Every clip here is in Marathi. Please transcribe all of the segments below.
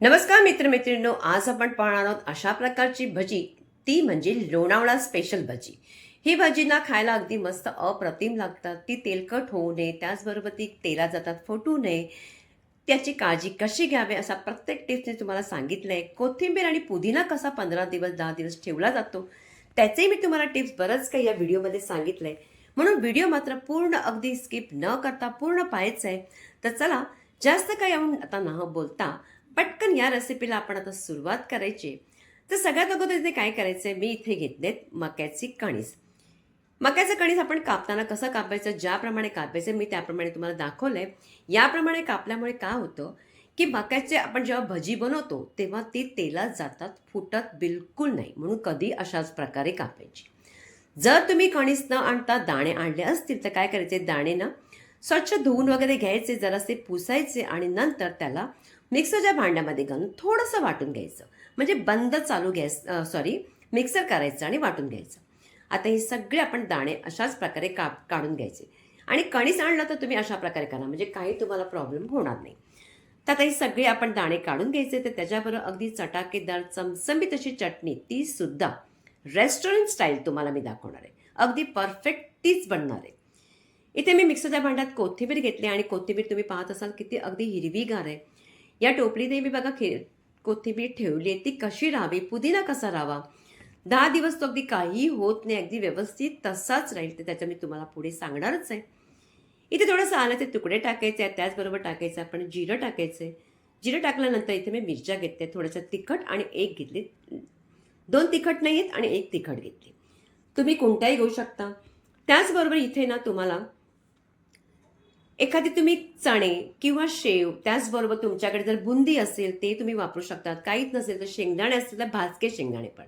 नमस्कार मित्रमैत्रिणींनो आज आपण पाहणार आहोत अशा प्रकारची भजी. ती म्हणजे लोणावळा स्पेशल भजी. ही भजी ना खायला अगदी मस्त अप्रतिम लागतात. ती तेलकट होऊ नये त्याचबरोबर ती तेला जातात फुटू नये. त्याची काळजी कशी घ्यावी असा प्रत्येक टिप्सने तुम्हाला सांगितलं आहे कोथिंबीर आणि पुदिना कसा पंधरा दिवस दहा दिवस ठेवला जातो त्याचेही मी तुम्हाला टिप्स बरंच काही या व्हिडिओमध्ये सांगितलं आहे म्हणून व्हिडिओ मात्र पूर्ण अगदी स्किप न करता पूर्ण पाहायचं आहे तर चला जास्त काही आपण आता न बोलता पटकन या रेसिपीला आपण आता सुरुवात करायची. तर सगळ्यात अगोदर इथे काय करायचं आहे मी इथे घेतलेत मक्याची कणीस. मक्याचं कणीस आपण कापताना कसं कापायचं? ज्याप्रमाणे कापायचं मी त्याप्रमाणे तुम्हाला दाखवलं आहे याप्रमाणे कापल्यामुळे काय होतं की मक्याचे आपण जेव्हा भजी बनवतो तेव्हा ती तेलात जातात फुटत बिलकुल नाही. म्हणून कधी अशाच प्रकारे कापायची. जर तुम्ही कणीस न आणता दाणे आणले असतील तर काय करायचे? दाणे ना स्वच्छ धुवून वगैरे घ्यायचे जरासे पुसायचे आणि नंतर त्याला मिक्सरच्या भांड्यामध्ये घालून थोडंसं वाटून घ्यायचं. म्हणजे बंद चालू गॅस सॉरी मिक्सर करायचं आणि वाटून घ्यायचं. आता हे सगळे आपण दाणे अशाच प्रकारे का काढून घ्यायचे. आणि कणीस आणलं तर तुम्ही अशा प्रकारे करा म्हणजे काही तुम्हाला प्रॉब्लेम होणार नाही. तर आता ही सगळी आपण दाणे काढून घ्यायचे तर त्याच्याबरोबर अगदी चटाकेदार चमचमीत अशी चटणी ती सुद्धा रेस्टॉरंट स्टाईल तुम्हाला मी दाखवणार आहे. अगदी परफेक्ट तीच बनणार आहे. इथे मी मिक्सरच्या भांड्यात कोथिंबीर घेतली आणि कोथिंबीर तुम्ही पाहत असाल किती अगदी हिरवीगार आहे. या टोपलीने मी बघा खीर कोथिंबीर ठेवली आहे. ती कशी राहावी? पुदिना कसा राहावा? दहा दिवस तो अगदी काही होत नाही अगदी व्यवस्थित तसाच राहील. तर त्याचं मी तुम्हाला पुढे सांगणारच आहे. इथे थोडंसं आल्याचे तुकडे टाकायचे आहेत त्याचबरोबर टाकायचं आपण जिरं टाकायचं आहे. जिरं टाकल्यानंतर इथे मी मिरच्या घेतल्या थोडंसं तिखट आणि एक घेतली. दोन तिखट नाही आहेत आणि एक तिखट घेतली. तुम्ही कोणताही घेऊ शकता. त्याचबरोबर इथे ना तुम्हाला एखादी तुम्ही चणे किंवा शेव त्याचबरोबर तुमच्याकडे जर बुंदी असेल ते तुम्ही वापरू शकतात. काहीच नसेल तर शेंगदाणे असतील तर भाजके शेंगदाणे पण.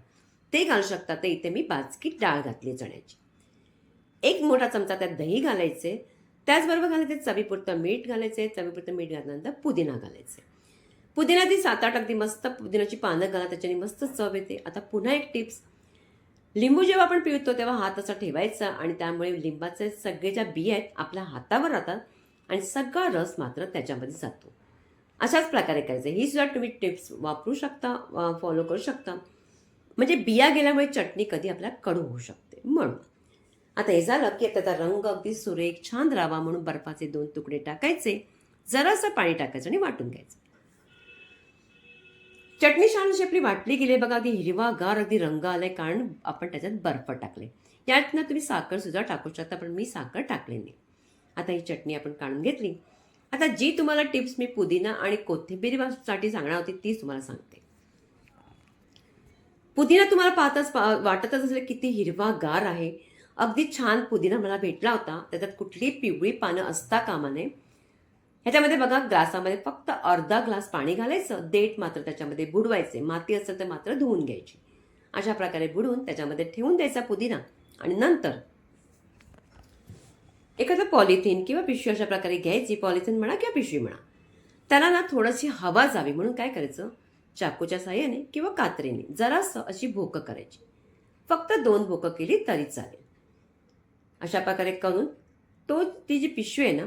ते घालू शकतात तर इथे मी भाजकी डाळ घातली चण्याची. एक मोठा चमचा त्यात दही घालायचे. त्याचबरोबर घालायचे चवीपुरतं मीठ घालायचे. चवीपुरतं मीठ घातल्यानंतर पुदिना घालायचे. पुदिना ती सात आठ अगदी मस्त पुदिनाची पानं घाला. त्याच्याने मस्त चव येते. आता पुन्हा एक टिप्स. लिंबू जेव्हा आपण पिळतो तेव्हा हात असा ठेवायचा आणि त्यामुळे लिंबाचे सगळे ज्या बिया आहेत आपल्या हातावर राहतात. आणि सगळा रस मात्र त्याच्यामध्ये जातो. अशाच प्रकारे करायचं. ही सुद्धा तुम्ही टिप्स वापरू शकता फॉलो करू शकता. म्हणजे बिया गेल्यामुळे चटणी कधी आपल्याला कडू होऊ शकते. म्हणून. आता हे झालं की त्याचा रंग अगदी सुरेख छान राहावा म्हणून बर्फाचे दोन तुकडे टाकायचे. जरासं पाणी टाकायचं आणि वाटून घ्यायचं. चटणी छान अशी आपली वाटली गेली. बघा अगदी हिरवागार अगदी रंग आलाय कारण आपण त्याच्यात बर्फ टाकले. यातनं तुम्ही साखर सुद्धा टाकू शकता पण मी साखर टाकले नाही. आता ही चटणी आपण काढून घेतली. आता जी तुम्हाला टिप्स मी पुदिना आणि कोथिंबीरीसाठी सांगणार होती तीच तुम्हाला सांगते. पुदिना तुम्हाला पाहताच पा वाटतच असेल किती हिरवा गार आहे. अगदी छान पुदिना मला भेटला होता. त्याच्यात कुठली पिवळी पानं असता कामा नये. ह्याच्यामध्ये बघा ग्लासामध्ये फक्त अर्धा ग्लास पाणी घालायचं देठ मात्र त्याच्यामध्ये बुडवायचे माती असेल तर मात्र धुवून घ्यायची. अशा प्रकारे बुडवून त्याच्यामध्ये ठेवून द्यायचा पुदिना आणि नंतर एखादं पॉलिथिन किंवा पिशवी अशा प्रकारे घ्यायची पॉलिथिन म्हणा किंवा पिशवी म्हणा त्याला ना थोडीशी हवा जावी म्हणून काय करायचं? चाकूच्या साह्याने किंवा कात्रीने जरासं अशी भोकं करायची. फक्त दोन भोकं केली तरी चालेल. अशा प्रकारे करून तो ती जी पिशवी आहे ना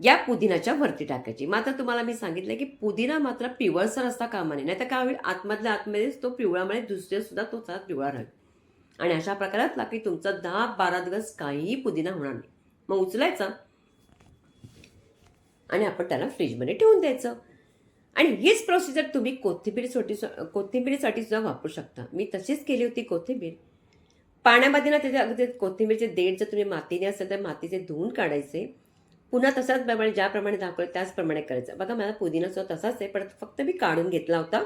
या पुदिनाच्या वरती टाकायची. मात्र तुम्हाला मी सांगितलं की पुदिना मात्र पिवळसर असता कामा नये. नाही तर काय होईल? आतमधल्या आतमध्येच तो पिवळामुळे म्हणजे दुसरेसुद्धा तो चाल पिवळा राहील. आणि अशा प्रकारातला की तुमचा दहा बारा दिवस काहीही पुदिना होणार नाही. मग उचलायचा. आणि आपण त्याला फ्रीजमध्ये ठेवून द्यायचं. आणि हीच प्रोसिजर तुम्ही कोथिंबीरसाठी कोथिंबीरीसाठी सुद्धा वापरू शकता. मी तशीच केली होती कोथिंबीर. पाण्यामध्ये ना त्याच्या अगदी कोथिंबीरचे देठ जर तुम्ही मातीने असेल तर मातीचे धुवून काढायचे. पुन्हा तसाच प्रमाणे ज्याप्रमाणे दाखवलं त्याचप्रमाणे करायचं. बघा मला सुद्धा तसाच आहे. पण फक्त मी काढून घेतला होता.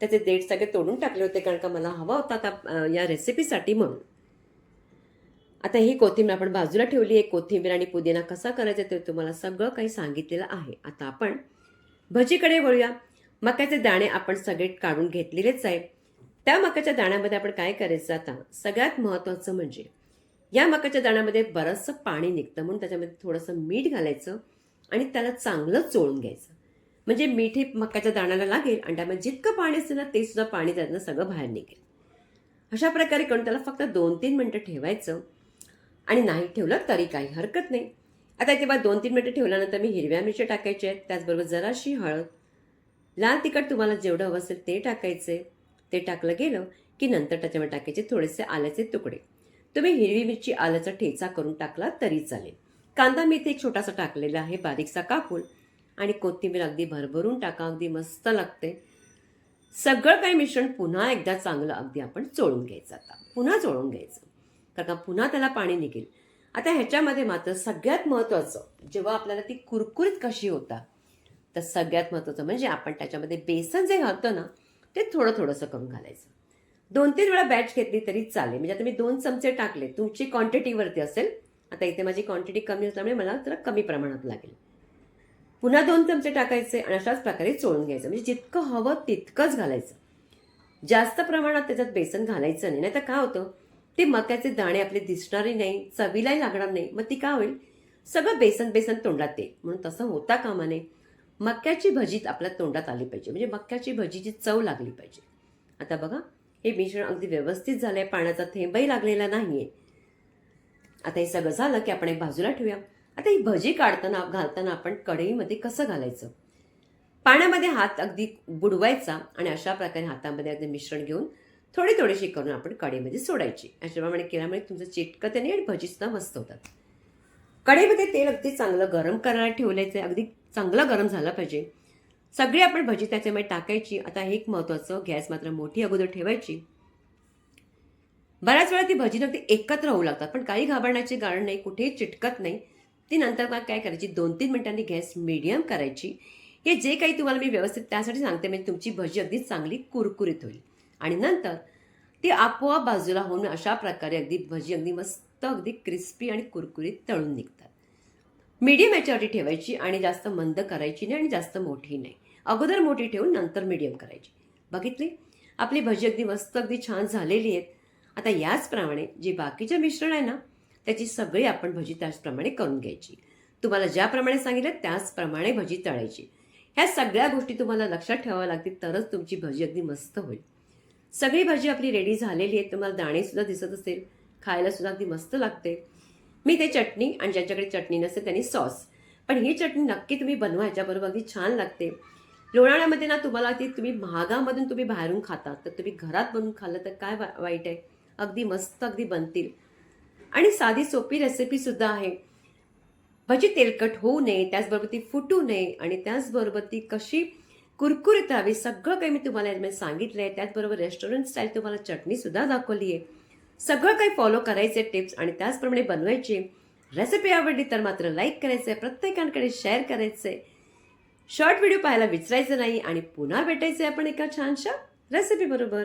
त्याचे देठ सगळे तोडून टाकले होते कारण का मला हवा होता आता या रेसिपीसाठी म्हणून. आता ही कोथिंबीर आपण बाजूला ठेवली. आहे कोथिंबीर आणि पुदिना कसा करायचा ते तुम्हाला सगळं काही सांगितलेलं आहे. आता आपण भजीकडे वळूया. मक्याचे दाणे आपण सगळे काढून घेतलेलेच आहे. त्या मक्याच्या दाण्यामध्ये आपण काय करायचं आता? सगळ्यात महत्त्वाचं म्हणजे या मक्याच्या दाण्यामध्ये बरंचसं पाणी निघतं. म्हणून त्याच्यामध्ये थोडंसं मीठ घालायचं आणि त्याला चांगलं चोळून घ्यायचं. म्हणजे मीठ हे मक्याच्या दाण्याला लागेल आणि त्यामध्ये जितकं पाणी असेल ना ते सुद्धा पाणी त्यातनं सगळं बाहेर निघेल. अशा प्रकारे करून त्याला फक्त दोन तीन मिनटं ठेवायचं. आणि नाही ठेवलं तरी काही हरकत नाही. आता इथे बा दोन तीन मिनटं ठेवल्यानंतर मी हिरव्या मिरच्या टाकायच्या आहेत त्याचबरोबर जराशी हळद. लाल तिखट तुम्हाला जेवढं हवं असेल ते टाकायचे. ते टाकलं गेलं की नंतर त्याच्यामध्ये टाकायचे थोडेसे आल्याचे तुकडे. तुम्ही हिरवी मिरची आल्याचा ठेचा करून टाकला तरी चालेल. कांदा मी इथे एक छोटासा टाकलेला आहे बारीकसा कापून. आणि कोथिंबीर अगदी भरभरून टाका अगदी मस्त लागते. सगळं काही मिश्रण पुन्हा एकदा चांगलं अगदी आपण चोळून घ्यायचं आता. पुन्हा चोळून घ्यायचं. कारण का पुन्हा त्याला पाणी निघेल. आता ह्याच्यामध्ये मात्र सगळ्यात महत्त्वाचं जेव्हा आपल्याला ती कुरकुरीत कशी होता तर सगळ्यात महत्त्वाचं म्हणजे आपण त्याच्यामध्ये बेसन जे घालतो ना ते थोडं थोडंसं करून घालायचं. दोन तीन वेळा बॅच घेतली तरी चालेल. म्हणजे आता मी दोन चमचे टाकले. तुमची क्वांटिटीवरती असेल. आता इथे माझी क्वांटिटी कमी असल्यामुळे मला जरा कमी प्रमाणात लागेल. पुन्हा दोन चमचे टाकायचे आणि अशाच प्रकारे चोळून घ्यायचं. म्हणजे जितकं हवं तितकंच घालायचं. जास्त प्रमाणात त्याच्यात बेसन घालायचं नाही. नाही तर काय होतं? ते मक्याचे दाणे आपले दिसणारही नाही चवीलाही लागणार नाही. मग ती काय होईल? सगळं बेसन बेसन तोंडात येईल म्हणून तसं होता कामा नये मक्याची भजी आपल्या तोंडात आली पाहिजे. म्हणजे मक्याची भजीची चव लागली पाहिजे. आता बघा हे मिश्रण अगदी व्यवस्थित झालंय. पाण्याचा थेंबही लागलेला नाहीये. आता हे सगळं झालं की आपण एक बाजूला ठेवूया. आता ही भजी काढताना घालताना आपण कढईमध्ये कसं घालायचं? पाण्यामध्ये हात अगदी बुडवायचा आणि अशा प्रकारे हातामध्ये अगदी मिश्रण घेऊन थोडी थोडीशी करून आपण कढईमध्ये सोडायची. अशाप्रमाणे केल्यामुळे तुमचं चिटकत नाही आणि भजी सुद्धा मस्त होतात. कढईमध्ये तेल अगदी चांगलं गरम करायला ठेवल्याचं अगदी चांगलं गरम झालं पाहिजे. सगळी आपण भजी त्याच्यामध्ये टाकायची. आता हे एक महत्त्वाचं गॅस मात्र मोठी अगोदर ठेवायची. बऱ्याच वेळा ती भजी अगदी एकत्र होऊ लागतात पण काही घाबरण्याचे कारण नाही कुठेही चिटकत नाही. ती नंतर मग काय करायची? दोन तीन मिनिटांनी गॅस मिडियम करायची. हे जे काही तुम्हाला मी व्यवस्थित त्यासाठी सांगते म्हणजे तुमची भजी अगदी चांगली कुरकुरीत होईल. आणि नंतर ती आपोआप बाजूला होऊन अशा प्रकारे अगदी भजी अगदी मस्त अगदी क्रिस्पी आणि कुरकुरीत तळून निघतात. मीडियम याच्यावरती ठेवायची आणि जास्त मंद करायची नाही आणि जास्त मोठी नाही. अगोदर मोठी ठेवून नंतर मीडियम करायची. बघितली? आपली भजी अगदी मस्त अगदी छान झालेली आहेत. आता याचप्रमाणे जे बाकीचे मिश्रण आहे ना त्याची सगळी आपण भजी त्याचप्रमाणे करून घ्यायची. तुम्हाला ज्याप्रमाणे सांगितलं त्याचप्रमाणे भजी तळायची. ह्या सगळ्या गोष्टी तुम्हाला लक्षात ठेवाव्या लागतील तरच तुमची भजी अगदी मस्त होईल. सगळी भाजी आपली रेडी झालेली आहे तुम्हाला दाणेसुद्धा दिसत असेल खायलासुद्धा अगदी मस्त लागते. मी ते चटणी आणि ज्यांच्याकडे चटणी नसेल त्यांनी सॉस पण ही चटणी नक्की तुम्ही बनवा ह्याच्याबरोबर अगदी छान लागते. लोणाळ्यामध्ये ना तुम्हाला ती तुम्ही महागामधून तुम्ही बाहेरून खाता तर तुम्ही घरात बनवून खाल्लं तर काय वा- वाईट आहे? अगदी मस्त अगदी बनतील. आणि साधी सोपी रेसिपीसुद्धा आहे. भजी तेलकट होऊ नये त्याचबरोबर ती फुटू नये आणि त्याचबरोबर ती कशी कुरकुरीत हवी. सगळं काही मी तुम्हाला यामध्ये सांगितलं आहे त्याचबरोबर रेस्टॉरंट स्टाईल तुम्हाला चटणीसुद्धा दाखवली आहे सगळं काही फॉलो करायचे टिप्स आणि त्याचप्रमाणे बनवायचे. रेसिपी आवडली तर मात्र लाईक करायचं आहे प्रत्येकांकडे शेअर करायचं आहे शॉर्ट व्हिडिओ पाहायला विसरायचं नाही आणि पुन्हा भेटायचं आहे आपण एका छानशा रेसिपी बरोबर.